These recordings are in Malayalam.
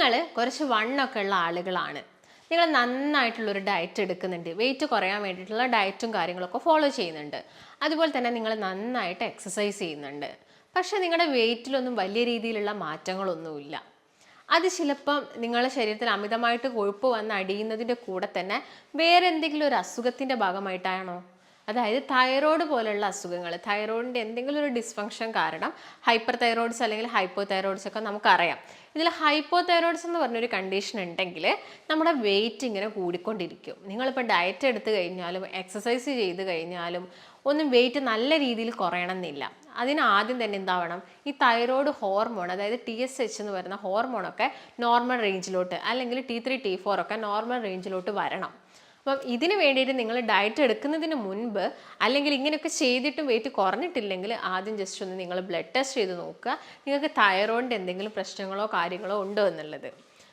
നിങ്ങൾ കുറച്ച് വണ്ണൊക്കെ ഉള്ള ആളുകളാണ്. നിങ്ങൾ നന്നായിട്ടുള്ളൊരു ഡയറ്റ് എടുക്കുന്നുണ്ട്. വെയിറ്റ് കുറയാൻ വേണ്ടിയിട്ടുള്ള ഡയറ്റും കാര്യങ്ങളൊക്കെ ഫോളോ ചെയ്യുന്നുണ്ട്. അതുപോലെ തന്നെ നിങ്ങൾ നന്നായിട്ട് എക്സസൈസ് ചെയ്യുന്നുണ്ട്. പക്ഷെ നിങ്ങളുടെ വെയിറ്റിലൊന്നും വലിയ രീതിയിലുള്ള മാറ്റങ്ങളൊന്നുമില്ല. അത് ചിലപ്പം നിങ്ങളുടെ ശരീരത്തിൽ അമിതമായിട്ട് കൊഴുപ്പ് വന്ന് അടിയുന്നതിന്റെ കൂടെ തന്നെ വേറെ എന്തെങ്കിലും ഒരു അസുഖത്തിന്റെ ഭാഗമായിട്ടാണോ? അതായത് തൈറോയ്ഡ് പോലുള്ള അസുഖങ്ങൾ തൈറോയിഡിന്റെ എന്തെങ്കിലും ഒരു ഡിസ്ഫങ്ഷൻ കാരണം ഹൈപ്പർ തൈറോയിഡ്സ് അല്ലെങ്കിൽ ഹൈപ്പോ തൈറോയിഡ്സ് ഒക്കെ നമുക്കറിയാം. ഇതിൽ ഹൈപ്പോ തൈറോയിഡ്സ് എന്ന് പറഞ്ഞൊരു കണ്ടീഷൻ ഉണ്ടെങ്കിൽ നമ്മുടെ വെയിറ്റ് ഇങ്ങനെ കൂടിക്കൊണ്ടിരിക്കും. നിങ്ങളിപ്പോൾ ഡയറ്റ് എടുത്തു കഴിഞ്ഞാലും എക്സസൈസ് ചെയ്ത് കഴിഞ്ഞാലും ഒന്നും വെയിറ്റ് നല്ല രീതിയിൽ കുറയണമെന്നില്ല. അതിന് ആദ്യം തന്നെ എന്താവണം? ഈ തൈറോയ്ഡ് ഹോർമോൺ അതായത് ടി എസ് എച്ച് എന്ന് പറയുന്ന ഹോർമോണൊക്കെ നോർമൽ റേഞ്ചിലോട്ട് അല്ലെങ്കിൽ ടി ത്രീ ടി ഫോർ ഒക്കെ നോർമൽ റേഞ്ചിലോട്ട് വരണം. അപ്പം ഇതിന് വേണ്ടിയിട്ട് നിങ്ങൾ ഡയറ്റ് എടുക്കുന്നതിന് മുൻപ് അല്ലെങ്കിൽ ഇങ്ങനെയൊക്കെ ചെയ്തിട്ടും വെയിറ്റ് കുറഞ്ഞിട്ടില്ലെങ്കിൽ ആദ്യം ജസ്റ്റ് ഒന്ന് നിങ്ങൾ ബ്ലഡ് ടെസ്റ്റ് ചെയ്ത് നോക്കുക. നിങ്ങൾക്ക് തൈറോയിഡിന്റെ എന്തെങ്കിലും പ്രശ്നങ്ങളോ കാര്യങ്ങളോ ഉണ്ടോ എന്നുള്ളത്.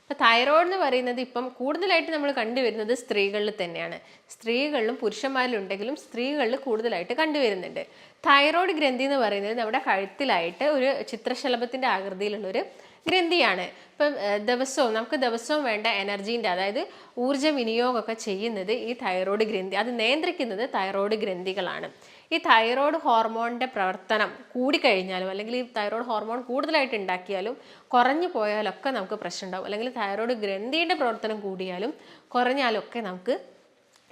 അപ്പോൾ തൈറോയ്ഡ് എന്ന് പറയുന്നത് ഇപ്പം കൂടുതലായിട്ട് നമ്മൾ കണ്ടുവരുന്നത് സ്ത്രീകളിൽ തന്നെയാണ്. സ്ത്രീകളിലും പുരുഷന്മാരിലും ഉണ്ടെങ്കിലും സ്ത്രീകളിൽ കൂടുതലായിട്ട് കണ്ടുവരുന്നുണ്ട്. തൈറോയ്ഡ് ഗ്രന്ഥി എന്ന് പറയുന്നത് നമ്മുടെ കഴുത്തിലായിട്ട് ഒരു ചിത്രശലഭത്തിന്റെ ആകൃതിയിലുള്ളൊരു ഗ്രന്ഥിയാണ്. ഇപ്പം ദിവസവും നമുക്ക് ദിവസവും വേണ്ട എനർജീന്റെ അതായത് ഊർജ വിനിയോഗമൊക്കെ ചെയ്യുന്നത് ഈ തൈറോയ്ഡ് ഗ്രന്ഥി അത് നിയന്ത്രിക്കുന്നത് തൈറോയ്ഡ് ഗ്രന്ഥികളാണ്. ഈ തൈറോയ്ഡ് ഹോർമോണിന്റെ പ്രവർത്തനം കൂടിക്കഴിഞ്ഞാലും അല്ലെങ്കിൽ ഈ തൈറോയ്ഡ് ഹോർമോൺ കൂടുതലായിട്ട് ഉണ്ടാക്കിയാലും കുറഞ്ഞു പോയാലൊക്കെ നമുക്ക് പ്രശ്നം ഉണ്ടാവും. അല്ലെങ്കിൽ തൈറോയ്ഡ് ഗ്രന്ഥിയുടെ പ്രവർത്തനം കൂടിയാലും കുറഞ്ഞാലൊക്കെ നമുക്ക്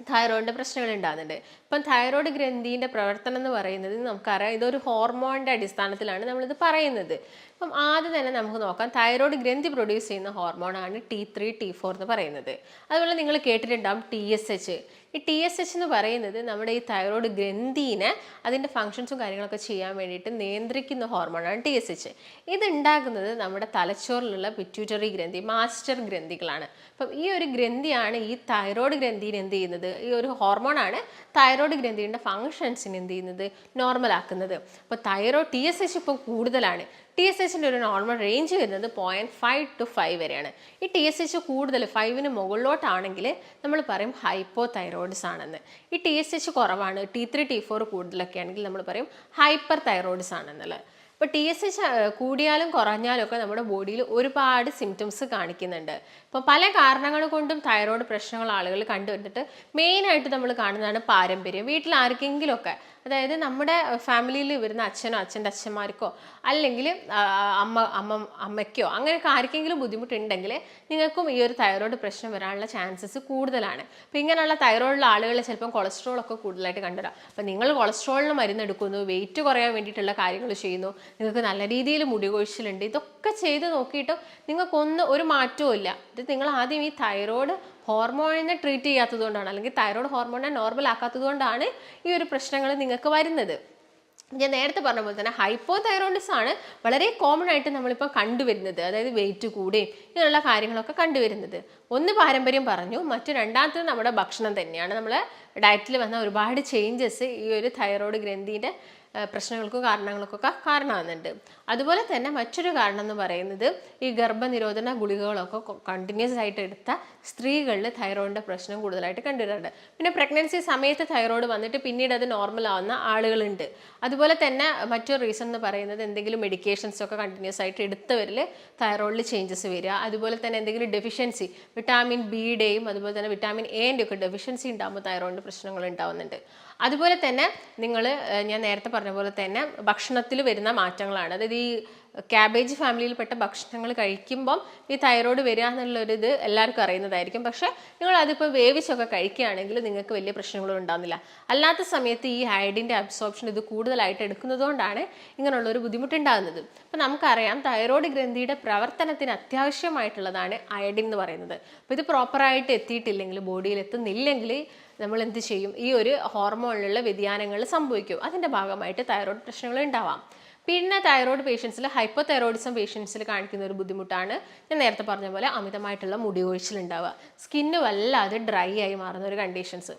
തൈറോയിഡിന്റെ പ്രശ്നങ്ങൾ ഉണ്ടാകുന്നുണ്ട്. ഇപ്പം തൈറോയിഡ് ഗ്രന്ഥിന്റെ പ്രവർത്തനം എന്ന് പറയുന്നത് നമുക്കറിയാം ഇതൊരു ഹോർമോണിന്റെ അടിസ്ഥാനത്തിലാണ് നമ്മളിത് പറയുന്നത്. അപ്പം ആദ്യം തന്നെ നമുക്ക് നോക്കാം തൈറോയിഡ് ഗ്രന്ഥി പ്രൊഡ്യൂസ് ചെയ്യുന്ന ഹോർമോണാണ് ടി ത്രീ ടി ഫോർ എന്ന് പറയുന്നത്. അതുപോലെ നിങ്ങൾ കേട്ടിട്ടുണ്ടാകും ടി എസ് എച്ച് ഈ ടി എസ് എച്ച് എന്ന് പറയുന്നത് നമ്മുടെ ഈ തൈറോയ്ഡ് ഗ്രന്ഥിനെ അതിന്റെ ഫങ്ഷൻസും കാര്യങ്ങളൊക്കെ ചെയ്യാൻ വേണ്ടിയിട്ട് നിയന്ത്രിക്കുന്ന ഹോർമോണാണ് ടി എസ് എച്ച് ഇത് ഉണ്ടാകുന്നത് നമ്മുടെ തലച്ചോറിലുള്ള പിറ്റ്യൂട്ടറി ഗ്രന്ഥി മാസ്റ്റർ ഗ്രന്ഥികളാണ്. അപ്പം ഈ ഒരു ഗ്രന്ഥിയാണ് ഈ തൈറോയ്ഡ് ഗ്രന്ഥിനെ എന്ത് ചെയ്യുന്നത്? ഈ ഒരു ഹോർമോണാണ് തൈറോയ്ഡ് ഗ്രന്ഥിയുടെ ഫങ്ഷൻസിനെ എന്ത് ചെയ്യുന്നത്? നോർമലാക്കുന്നത് അപ്പോൾ തൈറോയ്ഡ് ടി എസ് എച്ച് ഇപ്പോൾ കൂടുതലാണ്. ടി എസ് എച്ചിന്റെ ഒരു നോർമൽ റേഞ്ച് വരുന്നത് പോയിന്റ് ഫൈവ് ടു ഫൈവ് വരെയാണ്. ഈ ടി എസ് എച്ച് കൂടുതൽ ഫൈവിന് മുകളിലോട്ടാണെങ്കിൽ നമ്മൾ പറയും ഹൈപ്പോ തൈറോയിഡ്സ് ആണെന്ന്. ഈ ടി എസ് എച്ച് കുറവാണ് ടി ത്രീ ടി ഫോർ കൂടുതലൊക്കെ ആണെങ്കിൽ നമ്മൾ പറയും ഹൈപ്പർ തൈറോയിഡ്സ് ആണെന്നുള്ളത്. ഇപ്പോൾ ടി എസ് എച്ച് കൂടിയാലും കുറഞ്ഞാലും ഒക്കെ നമ്മുടെ ബോഡിയിൽ ഒരുപാട് സിംറ്റംസ് കാണിക്കുന്നുണ്ട്. ഇപ്പോൾ പല കാരണങ്ങൾ കൊണ്ടും തൈറോയ്ഡ് പ്രശ്നങ്ങൾ ആളുകൾ കണ്ടുവന്നിട്ട് മെയിനായിട്ട് നമ്മൾ കാണുന്നതാണ് പാരമ്പര്യം. വീട്ടിൽ ആർക്കെങ്കിലുമൊക്കെ അതായത് നമ്മുടെ ഫാമിലിയിൽ വരുന്ന അച്ഛനോ അച്ഛന്റെ അച്ഛന്മാർക്കോ അല്ലെങ്കിൽ അമ്മ അമ്മ അമ്മയ്ക്കോ അങ്ങനെയൊക്കെ ആർക്കെങ്കിലും ബുദ്ധിമുട്ടുണ്ടെങ്കിൽ നിങ്ങൾക്കും ഈ ഒരു തൈറോയ്ഡ് പ്രശ്നം വരാനുള്ള ചാൻസസ് കൂടുതലാണ്. അപ്പോൾ ഇങ്ങനെയുള്ള തൈറോയിഡുള്ള ആളുകൾ ചിലപ്പം കൊളസ്ട്രോൾ ഒക്കെ കൂടുതലായിട്ട് കണ്ടുവരാം. അപ്പോൾ നിങ്ങൾ കൊളസ്ട്രോളിന് മരുന്ന് എടുക്കുന്നു വെയിറ്റ് കുറയാൻ വേണ്ടിയിട്ടുള്ള കാര്യങ്ങൾ ചെയ്യുന്നു നിങ്ങൾക്ക് നല്ല രീതിയിൽ മുടി കൊഴിച്ചിലുണ്ട്. ഇതൊക്കെ ചെയ്ത് നോക്കിയിട്ടും നിങ്ങൾക്കൊന്നും ഒരു മാറ്റവും ഇല്ല. ഇത് നിങ്ങൾ ആദ്യം ഈ തൈറോയ്ഡ് ഹോർമോണിനെ ട്രീറ്റ് ചെയ്യാത്തത് കൊണ്ടാണ് അല്ലെങ്കിൽ തൈറോയ്ഡ് ഹോർമോണിനെ നോർമൽ ആക്കാത്തത് കൊണ്ടാണ് ഈ ഒരു പ്രശ്നങ്ങൾ നിങ്ങൾക്ക് വരുന്നത്. ഞാൻ നേരത്തെ പറഞ്ഞ പോലെ തന്നെ ഹൈപ്പോ തൈറോയിഡിസ് ആണ് വളരെ കോമൺ ആയിട്ട് നമ്മളിപ്പോൾ കണ്ടുവരുന്നത്. അതായത് വെയിറ്റ് കൂടുകയും ഇങ്ങനെയുള്ള കാര്യങ്ങളൊക്കെ കണ്ടുവരുന്നത്. ഒന്ന് പാരമ്പര്യം പറഞ്ഞു മറ്റു രണ്ടാമത്തത് നമ്മുടെ ഭക്ഷണം തന്നെയാണ്. നമ്മൾ ഡയറ്റിൽ വന്ന ഒരുപാട് ചേഞ്ചസ് ഈ ഒരു തൈറോയ്ഡ് ഗ്രന്ഥിന്റെ പ്രശ്നങ്ങൾക്കും കാരണങ്ങൾക്കൊക്കെ കാരണമാകുന്നുണ്ട് അതുപോലെ തന്നെ മറ്റൊരു കാരണം എന്ന് പറയുന്നത് ഈ ഗർഭനിരോധന ഗുളികകളൊക്കെ കണ്ടിന്യൂസ് ആയിട്ട് എടുത്ത സ്ത്രീകളിൽ തൈറോയിഡിന്റെ പ്രശ്നം കൂടുതലായിട്ട് കണ്ടുവരുന്നുണ്ട് പിന്നെ പ്രഗ്നൻസി സമയത്ത് തൈറോയിഡ് വന്നിട്ട് പിന്നീട് അത് നോർമൽ ആവുന്ന ആളുകളുണ്ട്. അതുപോലെ തന്നെ മറ്റൊരു റീസൺ എന്ന് പറയുന്നത് എന്തെങ്കിലും മെഡിക്കേഷൻസ് ഒക്കെ കണ്ടിന്യൂസ് ആയിട്ട് എടുത്തവരിൽ തൈറോയിഡിൽ ചേഞ്ചസ് വരിക. അതുപോലെ തന്നെ എന്തെങ്കിലും ഡെഫിഷ്യൻസി വിറ്റാമിൻ ബിയുടെയും അതുപോലെ തന്നെ വിറ്റാമിൻ എന്റെയൊക്കെ ഡെഫിഷ്യൻസി ഉണ്ടാകുമ്പോൾ തൈറോയിഡിന്റെ പ്രശ്നങ്ങൾ ഉണ്ടാവുന്നുണ്ട് അതുപോലെ തന്നെ നിങ്ങൾ ഞാൻ നേരത്തെ പറഞ്ഞ പോലെ തന്നെ ഭക്ഷണത്തിൽ വരുന്ന മാറ്റങ്ങളാണ്. അതായത് ഈ ക്യാബേജ് ഫാമിലിയിൽപ്പെട്ട ഭക്ഷണങ്ങൾ കഴിക്കുമ്പം ഈ തൈറോയ്ഡ് വരിക എന്നുള്ളൊരിത് എല്ലാവർക്കും അറിയുന്നതായിരിക്കും. പക്ഷേ നിങ്ങൾ അതിപ്പോൾ വേവിച്ചൊക്കെ കഴിക്കുകയാണെങ്കിൽ നിങ്ങൾക്ക് വലിയ പ്രശ്നങ്ങളും ഉണ്ടാകുന്നില്ല അല്ലാത്ത സമയത്ത് ഈ അയഡിന്റെ അബ്സോർപ്ഷൻ ഇത് കൂടുതലായിട്ട് എടുക്കുന്നതുകൊണ്ടാണ് ഇങ്ങനെയുള്ളൊരു ബുദ്ധിമുട്ടുണ്ടാകുന്നത്. അപ്പോൾ നമുക്കറിയാം തൈറോയ്ഡ് ഗ്രന്ഥിയുടെ പ്രവർത്തനത്തിന് അത്യാവശ്യമായിട്ടുള്ളതാണ് അയഡിൻ എന്ന് പറയുന്നത്. അപ്പോൾ ഇത് പ്രോപ്പറായിട്ട് എത്തിയിട്ടില്ലെങ്കിൽ ബോഡിയിൽ എത്തുന്നില്ലെങ്കിൽ നമ്മൾ എന്ത് ചെയ്യും? ഈ ഒരു ഹോർമോണിലുള്ള വ്യതിയാനങ്ങൾ സംഭവിക്കും. അതിന്റെ ഭാഗമായിട്ട് തൈറോയ്ഡ് പ്രശ്നങ്ങൾ ഉണ്ടാവാം. പിന്നെ തൈറോയ്ഡ് പേഷ്യൻസിൽ ഹൈപ്പോ തൈറോയിഡിസം പേഷ്യൻസിൽ കാണിക്കുന്ന ഒരു ബുദ്ധിമുട്ടാണ്. ഞാൻ നേരത്തെ പറഞ്ഞ പോലെ അമിതമായിട്ടുള്ള മുടി കൊഴിച്ചിൽ ഉണ്ടാവുക സ്കിന്ന് വല്ലാതെ ഡ്രൈ ആയി മാറുന്ന ഒരു കണ്ടീഷൻസ്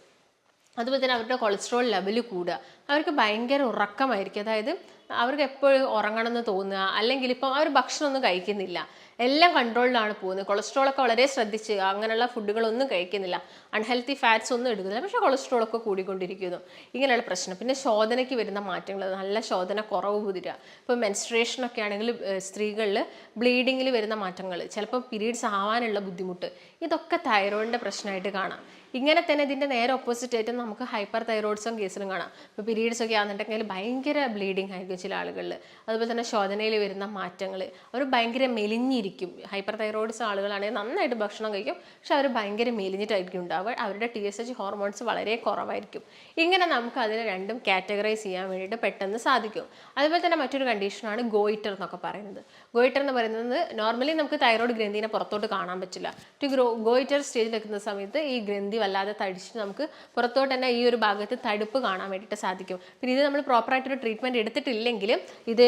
അതുപോലെ തന്നെ അവരുടെ കൊളസ്ട്രോൾ ലെവൽ കൂടുക അവർക്ക് ഭയങ്കര ഉറക്കമായിരിക്കും. അതായത് അവർക്ക് എപ്പോഴും ഉറങ്ങണം എന്ന് തോന്നുക അല്ലെങ്കിൽ ഇപ്പം അവർ ഭക്ഷണമൊന്നും കഴിക്കുന്നില്ല. എല്ലാം കൺട്രോളിലാണ് പോകുന്നത്. കൊളസ്ട്രോൾ ഒക്കെ വളരെ ശ്രദ്ധിച്ച് അങ്ങനെയുള്ള ഫുഡുകളൊന്നും കഴിക്കുന്നില്ല. അൺഹെൽത്തി ഫാറ്റ്സ് ഒന്നും എടുക്കുന്നില്ല. പക്ഷേ കൊളസ്ട്രോൾ ഒക്കെ കൂടിക്കൊണ്ടിരിക്കുന്നു. ഇങ്ങനെയുള്ള പ്രശ്നം. പിന്നെ ശോധനയ്ക്ക് വരുന്ന മാറ്റങ്ങൾ. നല്ല ശോധന കുറവ് കുതിരുക ഇപ്പോൾ മെൻസ്ട്രേഷനൊക്കെ ആണെങ്കിൽ സ്ത്രീകളിൽ ബ്ലീഡിങ്ങിൽ വരുന്ന മാറ്റങ്ങൾ. ചിലപ്പോൾ പീരീഡ്സ് ആവാനുള്ള ബുദ്ധിമുട്ട്. ഇതൊക്കെ തൈറോയിഡിന്റെ പ്രശ്നമായിട്ട് കാണാം. ഇങ്ങനെ തന്നെ ഇതിന്റെ നേരെ ഓപ്പോസിറ്റ് ആയിട്ട് നമുക്ക് ഹൈപ്പർ തൈറോയിഡ്സും കേസിലും കാണാം. ഇപ്പോൾ പീരീഡ്സ് ഒക്കെ ആണെന്നുണ്ടെങ്കിൽ ഭയങ്കര ബ്ലീഡിങ് ആയിരിക്കും ചില ആളുകളിൽ അതുപോലെ തന്നെ ശോധനയിൽ വരുന്ന മാറ്റങ്ങൾ അവർ ഭയങ്കര മെലിഞ്ഞിരിക്കും. ഹൈപ്പർ തൈറോയിഡ്സ് ആളുകളാണെങ്കിൽ നന്നായിട്ട് ഭക്ഷണം കഴിക്കും. പക്ഷെ അവർ ഭയങ്കര മെലിഞ്ഞിട്ടായിരിക്കും ഉണ്ടാവുക. അവരുടെ ടി എസ് എച്ച് ഹോർമോൺസ് വളരെ കുറവായിരിക്കും. ഇങ്ങനെ നമുക്ക് അതിനെ രണ്ടും കാറ്റഗറൈസ് ചെയ്യാൻ വേണ്ടിയിട്ട് പെട്ടെന്ന് സാധിക്കും. അതുപോലെ തന്നെ മറ്റൊരു കണ്ടീഷനാണ് ഗോയിറ്റർ എന്നൊക്കെ പറയുന്നത്. ഗോയിറ്റർ എന്ന് പറയുന്നത് നോർമലി നമുക്ക് തൈറോയ്ഡ് ഗ്രന്ഥിനെ പുറത്തോട്ട് കാണാൻ പറ്റില്ല. ടു ഗ്രോ ഗോയിറ്റർ സ്റ്റേജിൽ എത്തുന്ന സമയത്ത് ഈ ഗ്രന്ഥി വല്ലാതെ തടിച്ചിട്ട് നമുക്ക് പുറത്തോട്ട് തന്നെ ഈ ഒരു ഭാഗത്ത് തടുപ്പ് കാണാൻ വേണ്ടിയിട്ട് സാധിക്കും. പിന്നെ ഇത് നമ്മൾ പ്രോപ്പറായിട്ടൊരു ട്രീറ്റ്മെന്റ് എടുത്തിട്ടില്ലെങ്കിൽ ഇത്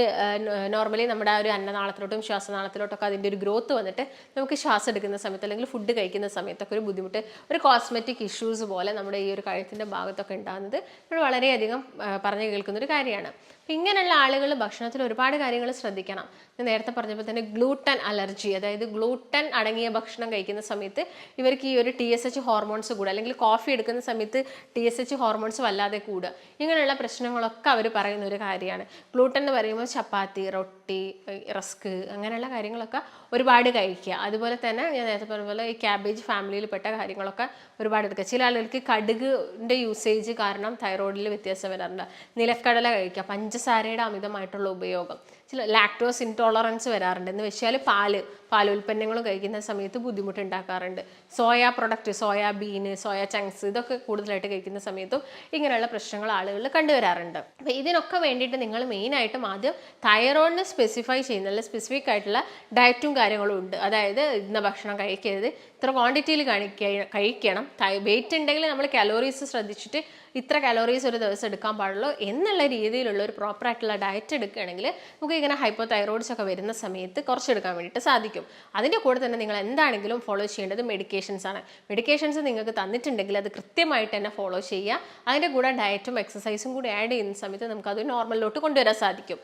നോർമലി നമ്മുടെ ആ ഒരു അന്നനാളത്തിലോട്ടും ശ്വാസനാളത്തിലോട്ടൊക്കെ അതിന്റെ ഒരു ഗ്രോത്ത് വന്നിട്ട് നമുക്ക് ശ്വാസം എടുക്കുന്ന സമയത്ത് അല്ലെങ്കിൽ ഫുഡ് കഴിക്കുന്ന സമയത്തൊക്കെ ഒരു ബുദ്ധിമുട്ട് ഒരു കോസ്മെറ്റിക് ഇഷ്യൂസ് പോലെ നമ്മുടെ ഈ ഒരു കഴുത്തിന്റെ ഭാഗത്തൊക്കെ ഉണ്ടാകുന്നത്. നമ്മൾ വളരെയധികം പറഞ്ഞു കേൾക്കുന്നൊരു കാര്യമാണ്. ഇങ്ങനെയുള്ള ആളുകൾ ഭക്ഷണത്തിൽ ഒരുപാട് കാര്യങ്ങൾ ശ്രദ്ധിക്കണം. ഞാൻ നേരത്തെ പറഞ്ഞപ്പോൾ തന്നെ ഗ്ലൂട്ടൻ അലർജി അതായത് ഗ്ലൂട്ടൻ അടങ്ങിയ ഭക്ഷണം കഴിക്കുന്ന സമയത്ത് ഇവർക്ക് ഈ ഒരു ടി എസ് എച്ച് ഹോർമോൺസ് കൂടുക അല്ലെങ്കിൽ കോഫി എടുക്കുന്ന സമയത്ത് ടി എസ് എച്ച് ഹോർമോൺസ് വല്ലാതെ കൂടുക. ഇങ്ങനെയുള്ള പ്രശ്നങ്ങളൊക്കെ അവർ പറയുന്ന ഒരു കാര്യമാണ്. ഗ്ലൂട്ടൻ എന്ന് പറയുമ്പോൾ ചപ്പാത്തി റൊട്ടി റസ്ക് അങ്ങനെയുള്ള കാര്യങ്ങളൊക്കെ ഒരുപാട് കഴിക്കുക. അതുപോലെ തന്നെ ഞാൻ നേരത്തെ പറഞ്ഞ പോലെ ഈ ക്യാബേജ് ഫാമിലിയിൽപ്പെട്ട കാര്യങ്ങളൊക്കെ ഒരുപാട് എടുക്കുക. ചില ആളുകൾക്ക് കടുകിന്റെ യൂസേജ് കാരണം തൈറോയിഡിൽ വ്യത്യാസം വരാറുണ്ട്. നിലക്കടല കഴിക്കുക പഞ്ചസാരയുടെ അമിതമായിട്ടുള്ള ഉപയോഗം. ചില ലാക്ടോസ് ഇൻടോളറൻസ് വരാറുണ്ട്. എന്ന് വെച്ചാൽ പാൽ ഉൽപ്പന്നങ്ങൾ കഴിക്കുന്ന സമയത്ത് ബുദ്ധിമുട്ടുണ്ടാക്കാറുണ്ട്. സോയ പ്രൊഡക്റ്റ് സോയാബീന് സോയ ചങ്ക്സ് ഇതൊക്കെ കൂടുതലായിട്ട് കഴിക്കുന്ന സമയത്തും ഇങ്ങനെയുള്ള പ്രശ്നങ്ങൾ ആളുകളിൽ കണ്ടുവരാറുണ്ട്. അപ്പോൾ ഇതിനൊക്കെ വേണ്ടിയിട്ട് നിങ്ങൾ മെയിനായിട്ടും ആദ്യം തൈറോയിഡിന് സ്പെസിഫൈ ചെയ്യുന്ന അല്ലെങ്കിൽ സ്പെസിഫിക് ആയിട്ടുള്ള ഡയറ്റും കാര്യങ്ങളും ഉണ്ട്. അതായത് ഇന്ന ഭക്ഷണം കഴിക്കരുത്. ഇത്ര ക്വാണ്ടിറ്റിയിൽ കഴിക്ക കഴിക്കണം. വെയിറ്റ് ഉണ്ടെങ്കിൽ നമ്മൾ കലോറീസ് ശ്രദ്ധിച്ചിട്ട് ഇത്ര കലോറീസ് ഒരു ദിവസം എടുക്കാൻ പാടുള്ളൂ എന്നുള്ള രീതിയിലുള്ള ഒരു പ്രോപ്പർ ആയിട്ടുള്ള ഡയറ്റ് എടുക്കുകയാണെങ്കിൽ നമുക്ക് ഇങ്ങനെ ഹൈപ്പോ തൈറോയിഡ്സ് ഒക്കെ വരുന്ന സമയത്ത് കുറച്ചെടുക്കാൻ വേണ്ടിയിട്ട് സാധിക്കും. അതിന്റെ കൂടെ തന്നെ നിങ്ങൾ എന്താണെങ്കിലും ഫോളോ ചെയ്യേണ്ടത് മെഡിക്കേഷൻസ് ആണ്. മെഡിക്കേഷൻസ് നിങ്ങൾക്ക് തന്നിട്ടുണ്ടെങ്കിൽ അത് കൃത്യമായിട്ട് തന്നെ ഫോളോ ചെയ്യുക. അതിന്റെ കൂടെ ഡയറ്റും എക്സസൈസും കൂടി ആഡ് ചെയ്യുന്ന സമയത്ത് നമുക്ക് അത് നോർമലിലോട്ട് കൊണ്ടുവരാൻ സാധിക്കും.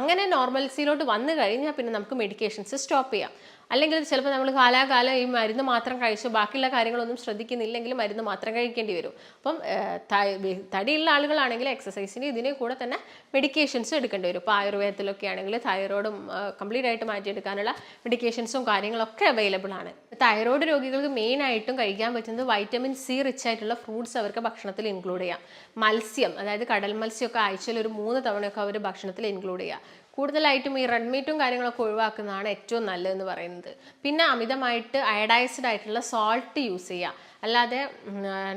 അങ്ങനെ നോർമൽസിയിലോട്ട് വന്നു കഴിഞ്ഞാൽ പിന്നെ നമുക്ക് മെഡിക്കേഷൻസ് സ്റ്റോപ്പ് ചെയ്യാം. അല്ലെങ്കിൽ ചിലപ്പോൾ നമ്മൾ കാലാകാലം ഈ മരുന്ന് മാത്രം കഴിച്ച് ബാക്കിയുള്ള കാര്യങ്ങളൊന്നും ശ്രദ്ധിക്കുന്നില്ലെങ്കിൽ മരുന്ന് മാത്രം കഴിക്കേണ്ടി വരും. അപ്പം തടിയുള്ള ആളുകളാണെങ്കിൽ എക്സസൈസിന് ഇതിനെ കൂടെ തന്നെ മെഡിക്കേഷൻസ് എടുക്കേണ്ടി വരും. ഇപ്പോൾ ആയുർവേദത്തിലൊക്കെ ആണെങ്കിൽ തൈറോയിഡും കംപ്ലീറ്റ് ആയിട്ട് മാറ്റിയെടുക്കാനുള്ള മെഡിക്കേഷൻസും കാര്യങ്ങളൊക്കെ അവൈലബിൾ ആണ്. തൈറോയിഡ് രോഗികൾക്ക് മെയിൻ ആയിട്ടും കഴിക്കാൻ പറ്റുന്നത് വൈറ്റമിൻ സി റിച്ച് ആയിട്ടുള്ള ഫ്രൂട്ട്സ് അവർക്ക് ഭക്ഷണത്തിൽ ഇൻക്ലൂഡ് ചെയ്യാം. മത്സ്യം അതായത് കടൽ മത്സ്യമൊക്കെ ആഴ്ചയിൽ ഒരു മൂന്ന് തവണയൊക്കെ അവർ ഭക്ഷണത്തിൽ ഇൻക്ലൂഡ് ചെയ്യുക കൂടുതലായിട്ടും ഈ റെഡ് മീറ്റും കാര്യങ്ങളൊക്കെ ഒഴിവാക്കുന്നതാണ് ഏറ്റവും നല്ലതെന്ന് പറയുന്നത്. പിന്നെ അമിതമായിട്ട് അയഡൈസ്ഡ് ആയിട്ടുള്ള സോൾട്ട് യൂസ് ചെയ്യുക അല്ലാതെ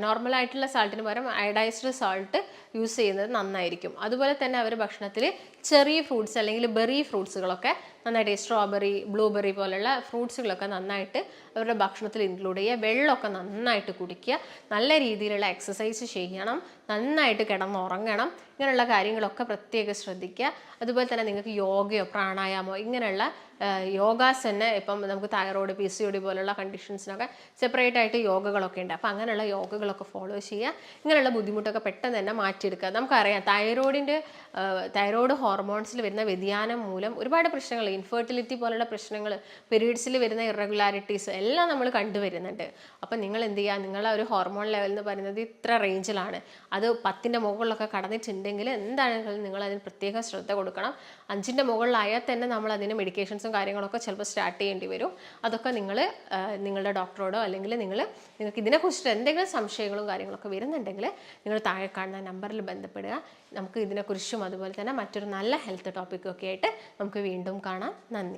നോർമൽ ആയിട്ടുള്ള സാൾട്ടിന് പകരം അയഡൈസ്ഡ് സോൾട്ട് യൂസ് ചെയ്യുന്നത് നന്നായിരിക്കും. അതുപോലെ തന്നെ അവർ ഭക്ഷണത്തിൽ ചെറിയ ഫ്രൂട്ട്സ് അല്ലെങ്കിൽ ബെറി ഫ്രൂട്ട്സുകളൊക്കെ നന്നായിട്ട് സ്ട്രോബെറി ബ്ലൂബെറി പോലുള്ള ഫ്രൂട്ട്സുകളൊക്കെ നന്നായിട്ട് അവരുടെ ഭക്ഷണത്തിൽ ഇൻക്ലൂഡ് ചെയ്യുക. വെള്ളമൊക്കെ നന്നായിട്ട് കുടിക്കുക. നല്ല രീതിയിലുള്ള എക്സസൈസ് ചെയ്യണം. നന്നായിട്ട് കിടന്നുറങ്ങണം. ഇങ്ങനെയുള്ള കാര്യങ്ങളൊക്കെ പ്രത്യേകം ശ്രദ്ധിക്കുക. അതുപോലെ തന്നെ നിങ്ങൾക്ക് യോഗയോ പ്രാണായാമോ ഇങ്ങനെയുള്ള യോഗാസ് തന്നെ ഇപ്പം നമുക്ക് തൈറോയ്ഡ് പി സി ഒ പോലുള്ള കണ്ടീഷൻസിനൊക്കെ സെപ്പറേറ്റ് ആയിട്ട് യോഗകളൊക്കെ ഉണ്ട്. അപ്പോൾ അങ്ങനെയുള്ള യോഗകളൊക്കെ ഫോളോ ചെയ്യുക. ഇങ്ങനെയുള്ള ബുദ്ധിമുട്ടൊക്കെ പെട്ടെന്ന് തന്നെ മാറ്റിയെടുക്കുക. നമുക്കറിയാം തൈറോയിഡിന്റെ തൈറോയ്ഡ് ഹോർമോൺസിൽ വരുന്ന വ്യതിയാനം മൂലം ഒരുപാട് പ്രശ്നങ്ങൾ ഇൻഫെർട്ടിലിറ്റി പോലുള്ള പ്രശ്നങ്ങൾ പീരീഡ്സിൽ വരുന്ന ഇറഗുലാരിറ്റീസ് എല്ലാം നമ്മൾ കണ്ടുവരുന്നുണ്ട്. അപ്പം നിങ്ങൾ എന്ത് ചെയ്യുക നിങ്ങളെ ഒരു ഹോർമോൺ ലെവൽ എന്ന് പറയുന്നത് ഇത്ര റേഞ്ചിലാണ് അത് പത്തിന്റെ മുകളിലൊക്കെ കടന്നിട്ടുണ്ടെങ്കിൽ എന്താണെങ്കിലും നിങ്ങൾ അതിന് പ്രത്യേക ശ്രദ്ധ കൊടുക്കണം? അഞ്ചിന്റെ മുകളിലായാൽ തന്നെ നമ്മൾ അതിന് മെഡിക്കേഷൻസും കാര്യങ്ങളൊക്കെ ചിലപ്പോൾ സ്റ്റാർട്ട് ചെയ്യേണ്ടി വരും. അതൊക്കെ നിങ്ങൾ നിങ്ങളുടെ ഡോക്ടറോടോ അല്ലെങ്കിൽ നിങ്ങൾ നിങ്ങൾക്ക് ഇതിനെക്കുറിച്ചിട്ട് എന്തെങ്കിലും സംശയങ്ങളും കാര്യങ്ങളൊക്കെ വരുന്നുണ്ടെങ്കിൽ നിങ്ങൾ താഴെ കാണുന്ന നമ്പറിൽ ബന്ധപ്പെടുക. നമുക്ക് ഇതിനെക്കുറിച്ചും അതുപോലെ തന്നെ മറ്റൊരു നല്ല ഹെൽത്ത് ടോപ്പിക്കൊക്കെ ആയിട്ട് നമുക്ക് വീണ്ടും കാണാം. നന്ദി.